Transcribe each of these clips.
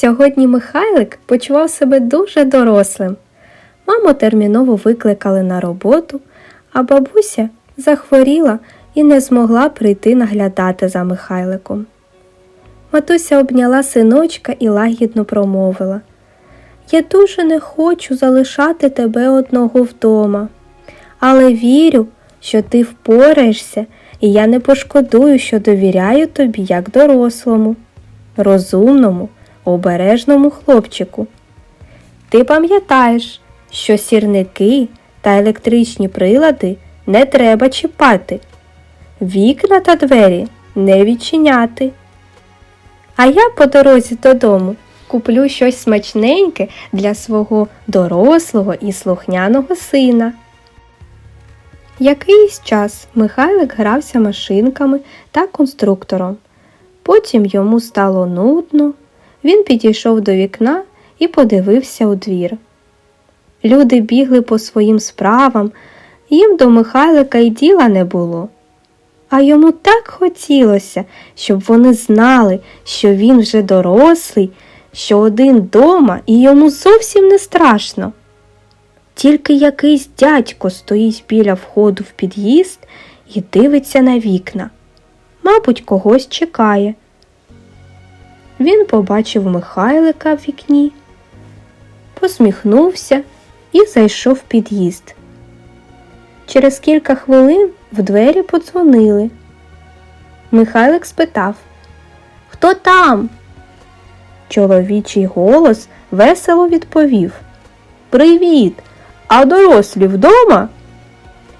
Сьогодні Михайлик почував себе дуже дорослим. Маму терміново викликали на роботу, а бабуся захворіла і не змогла прийти наглядати за Михайликом. Матуся обняла синочка і лагідно промовила Я дуже не хочу залишати тебе одного вдома, але вірю, що ти впораєшся, і я не пошкодую, що довіряю тобі як дорослому, розумному, обережному хлопчику. Ти пам'ятаєш, що сірники та електричні прилади не треба чіпати, вікна та двері не відчиняти. А я по дорозі додому куплю щось смачненьке для свого дорослого і слухняного сина. Якийсь час Михайлик грався машинками та конструктором. Потім йому стало нудно. Він підійшов до вікна і подивився у двір. Люди бігли по своїм справам, їм до Михайлика й діла не було. А йому так хотілося, щоб вони знали, що він вже дорослий, що один дома і йому зовсім не страшно. Тільки якийсь дядько стоїть біля входу в під'їзд і дивиться на вікна. Мабуть, когось чекає. Він побачив Михайлика в вікні, посміхнувся і зайшов в під'їзд. Через кілька хвилин в двері подзвонили. Михайлик спитав Хто там? Чоловічий голос весело відповів Привіт! А дорослі вдома?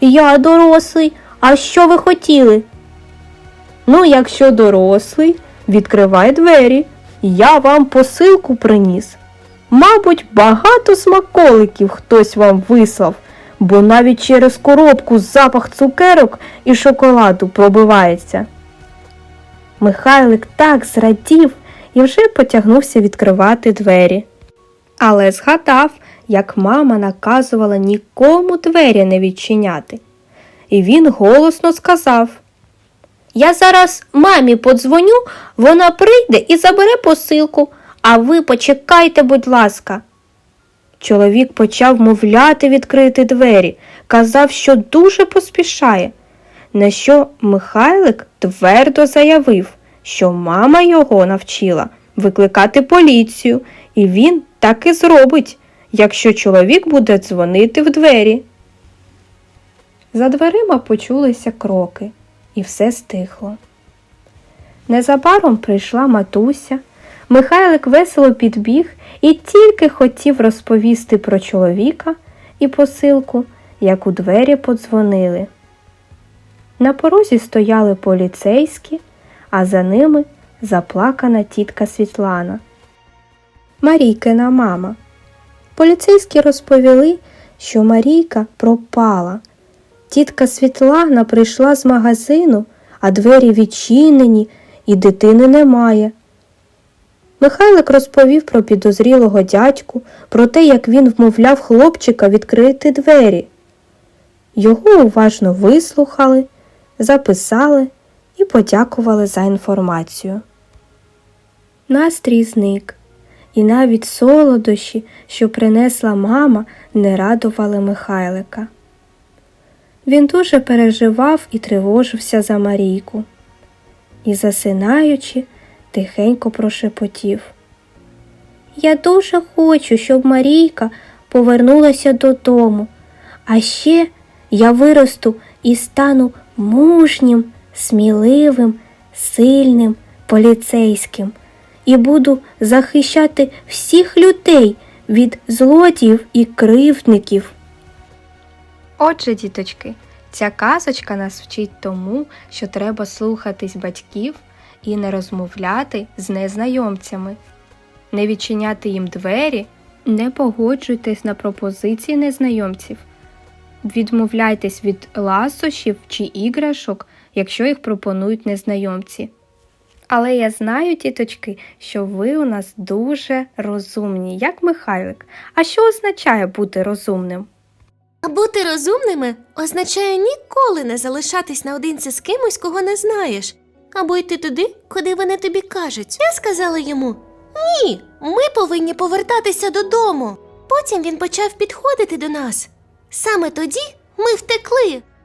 Я дорослий. А що ви хотіли? Ну, якщо дорослий, відкривай двері. Я вам посилку приніс. Мабуть, багато смаколиків хтось вам вислав, бо навіть через коробку запах цукерок і шоколаду пробивається. Михайлик так зрадів і вже потягнувся відкривати двері. Але згадав, як мама наказувала нікому двері не відчиняти. І він голосно сказав Я зараз мамі подзвоню, вона прийде і забере посилку, а ви почекайте, будь ласка. Чоловік почав мовляти відкрити двері, казав, що дуже поспішає. На що Михайлик твердо заявив, що мама його навчила викликати поліцію, і він так і зробить, якщо чоловік буде дзвонити в двері. За дверима почулися кроки, і все стихло. Незабаром прийшла матуся. Михайлик весело підбіг і тільки хотів розповісти про чоловіка і посилку, як у двері подзвонили. На порозі стояли поліцейські, а за ними заплакана тітка Світлана. Марійкина мама. Поліцейські розповіли, що Марійка пропала. Тітка Світлана прийшла з магазину, а двері відчинені і дитини немає. Михайлик розповів про підозрілого дядьку, про те, як він вмовляв хлопчика відкрити двері. Його уважно вислухали, записали і подякували за інформацію. Настрій зник, і навіть солодощі, що принесла мама, не радували Михайлика. Він дуже переживав і тривожився за Марійку. І, засинаючи, тихенько прошепотів. Я дуже хочу, щоб Марійка повернулася додому, а ще я виросту і стану мужнім, сміливим, сильним поліцейським і буду захищати всіх людей від злодіїв і кривдників. Отже, діточки, ця казочка нас вчить тому, що треба слухатись батьків і не розмовляти з незнайомцями, не відчиняти їм двері, не погоджуйтесь на пропозиції незнайомців, відмовляйтесь від ласощів чи іграшок, якщо їх пропонують незнайомці. Але я знаю, тіточки, що ви у нас дуже розумні, як Михайлик. А що означає бути розумним? Бути розумними означає ніколи не залишатись наодинці з кимось, кого не знаєш, або йти туди, куди вони тобі кажуть. Я сказала йому: Ні, ми повинні повертатися додому. Потім він почав підходити до нас. Саме тоді ми втекли.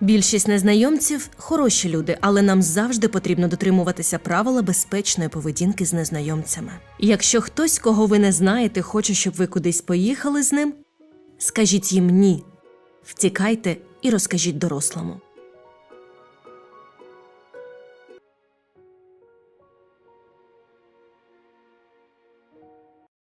Більшість незнайомців хороші люди, але нам завжди потрібно дотримуватися правила безпечної поведінки з незнайомцями. Якщо хтось, кого ви не знаєте, хоче, щоб ви кудись поїхали з ним, скажіть їм ні, втікайте і розкажіть дорослому.